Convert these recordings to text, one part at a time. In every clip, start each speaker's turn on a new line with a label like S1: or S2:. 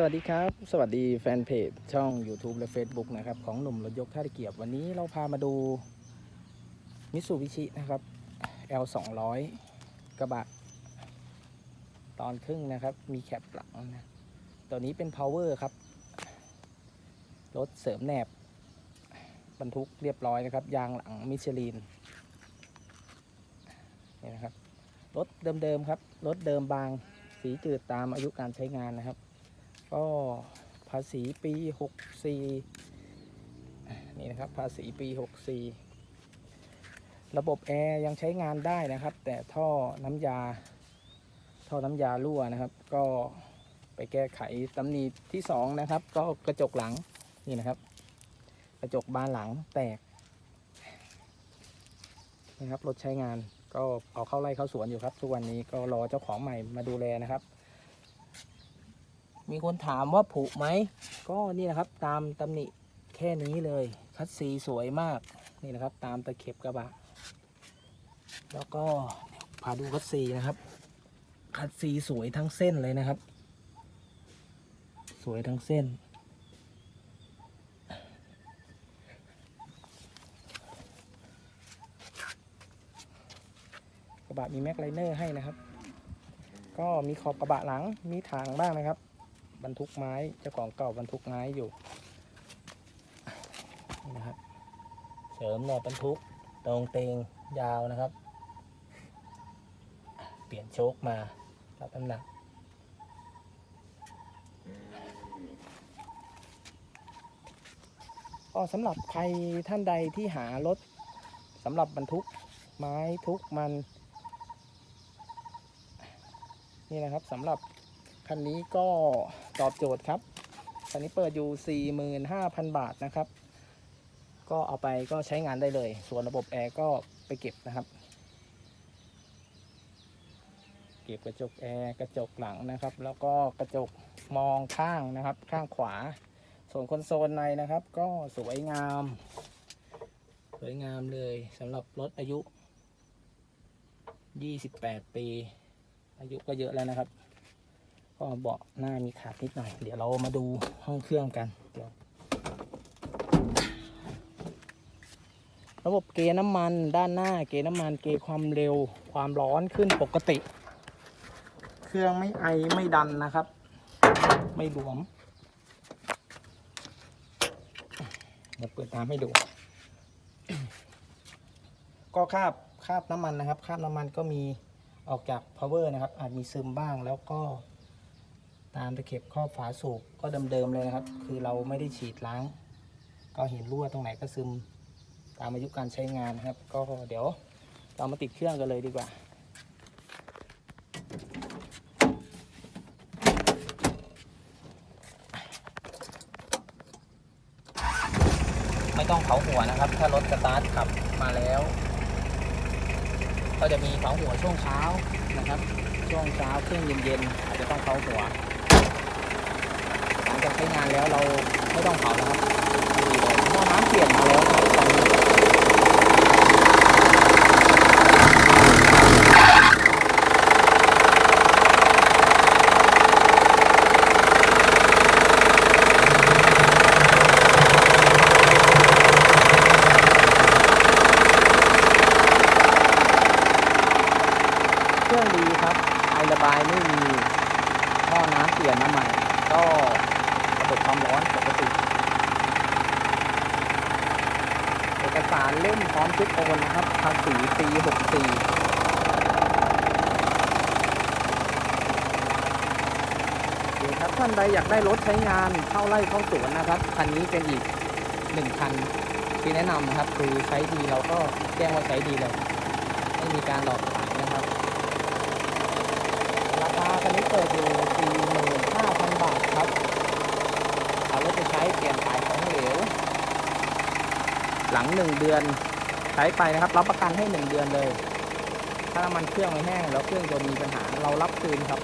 S1: สวัสดีครับ สวัสดีแฟนเพจช่อง YouTube และ Facebook นะครับ ของหนุ่มรถยกท่าตะเกียบ วันนี้เราพามาดูมิ t ซูบิชินะครับ L 2 0 0กระบะ ตอนครึ่งนะครับ มีแคปหลังนะ ตัวนี้เป็น Power ครับ รถเสริมแหนบบรรทุกเรียบร้อยนะครับ ยางหลังมิชลินนี่นะครับ รถเดิมๆครับ รถเดิมบาง สีจืดตามอายุการใช้งานนะครับ ก็ภาษีปี 64 นี่นะครับภาษีปี 64 ระบบแอร์ยังใช้งานได้นะครับ แต่ท่อน้ำยา ท่อน้ำยารั่วนะครับ ก็ไปแก้ไขตำหนิที่ 2 นะครับ ก็กระจกหลังนี่นะครับ กระจกบานหลังแตกนะครับรถใช้งานก็เอาเข้าไร่เข้าสวนอยู่ครับ ทุกวันนี้ก็รอเจ้าของใหม่มาดูแลนะครับ มีคนถามว่าผุไหม ก็นี่นะครับ ตามตำหนิแค่นี้เลย คัดซีสวยมาก นี่นะครับ ตามตะเข็บกระบะ แล้วก็พาดูคัดซีนะครับ คัดซีสวยทั้งเส้นเลยนะครับ สวยทั้งเส้นกระบะมีแม็กไลเนอร์ให้นะครับ ก็มีขอบกระบะหลัง มีทางบ้างนะครับ บรรทุกไม้เจ้าของเก่าบรรทุกไม้อยู่นะครับเสริมแหนบบรรทุกตรงเตงยาวนะครับ เปลี่ยนโชคมารับน้ำหนักก็สำหรับใครท่านใดที่หารถสำหรับบรรทุกไม้ทุกมัน นี่นะครับสำหรับ คันนี้ก็ตอบโจทย์ครับ คันนี้เปิดอยู่ 45,000 บาทนะครับ ก็เอาไปก็ใช้งานได้เลย ส่วนระบบแอร์ก็ไปเก็บนะครับ เก็บกระจกแอร์กระจกหลังนะครับ แล้วก็กระจกมองข้างนะครับ ข้างขวา ส่วนคอนโซลในนะครับ ก็สวยงาม สวยงามเลยสำหรับรถอายุ 28 ปี อายุก็เยอะแล้วนะครับ ก็เบาะหน้ามีขาดนิดหน่อย เดี๋ยวเรามาดูห้องเครื่องกันเดี๋ยวระบบเกยน้ำมันด้านหน้าเกยน้ำมันเกยความเร็วความร้อนขึ้นปกติ เครื่องไม่ไอไม่ดันนะครับ ไม่บวมเดี๋ยวเปิดตามให้ดู ก็คาบคาบน้ำมันนะครับ คาบน้ำมันก็มีออกจาก power นะครับ อาจมีซึมบ้างแล้วก็ ตามตะเข็บข้อบฝาสูบก็เดิมๆเลยนะครับ คือเราไม่ได้ฉีดล้าง ก็เห็นรั่วตรงไหนก็ซึมตามอายุการใช้งานนะครับ ก็เดี๋ยวเรามาติดเครื่องกันเลยดีกว่าไม่ต้องเผาหัวนะครับ ถ้ารถสตาร์ทขับมาแล้ว ก็จะมีเผาหัวช่วงเช้านะครับ ช่วงเช้าเครื่องเย็นๆอาจจะต้องเผาหัว ช้งานแล้วเราไม่ต้องเผานะครับดีเลยหม้อน้ำเปลี่ยนมาแล้วนะครับตอนนี้เครื่องดีครับไอระบายไม่มีหม้อน้ำเปลี่ยนมาใหม่ก็ ระบบความร้อนปกติ เอกสารเล่มพร้อมชุดโอนนะครับภาษีปี64เดี๋ยวครับท่านใดอยากได้รถใช้งานเข้าไร่เข้าสวนนะครับคันนี้เป็นอีกหนึ่งคันที่แนะนำนะครับ คือใช้ดีเราก็แจ้งว่าใช้ดีเลยไม่มีการหลอกขายนะครับ ราคาคันนี้เปิดอยู่45,000 บาทครับ เอารถไปใช้เปลี่ยนถ่ายของเหลว หลัง1เดือนใช้ไปนะครับ รับประกันให้1เดือนเลย ถ้าน้ำมันเครื่องไม่แห้งแล้วเครื่องยนต์มีปัญหาเรารับคืนครับ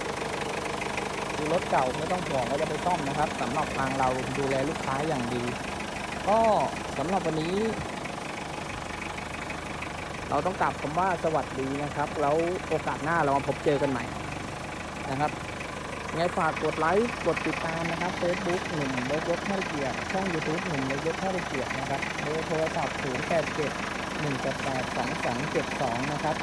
S1: คือรถเก่าไม่ต้องห่วงว่าจะไปซ่อมนะครับสำหรับทางเราดูแลลูกค้าอย่างดี ก็สำหรับวันนี้ เราต้องกลับคำว่าสวัสดีนะครับ แล้วโอกาสหน้าเรามาพบเจอกันใหม่นะครับ ไงฝากกดไลค์กดติดตามนะครับเฟซบุ๊กหนุ่มเล็กยกไม่เกียรติช่องยูทูบหนุ่มเล็กยกไม่เกียรนะครับเบอร์โทรศัพท์ศูนย์แปดเจ็ดหนึ่งแปดแปดสองสองเจ็ดสองนะครับ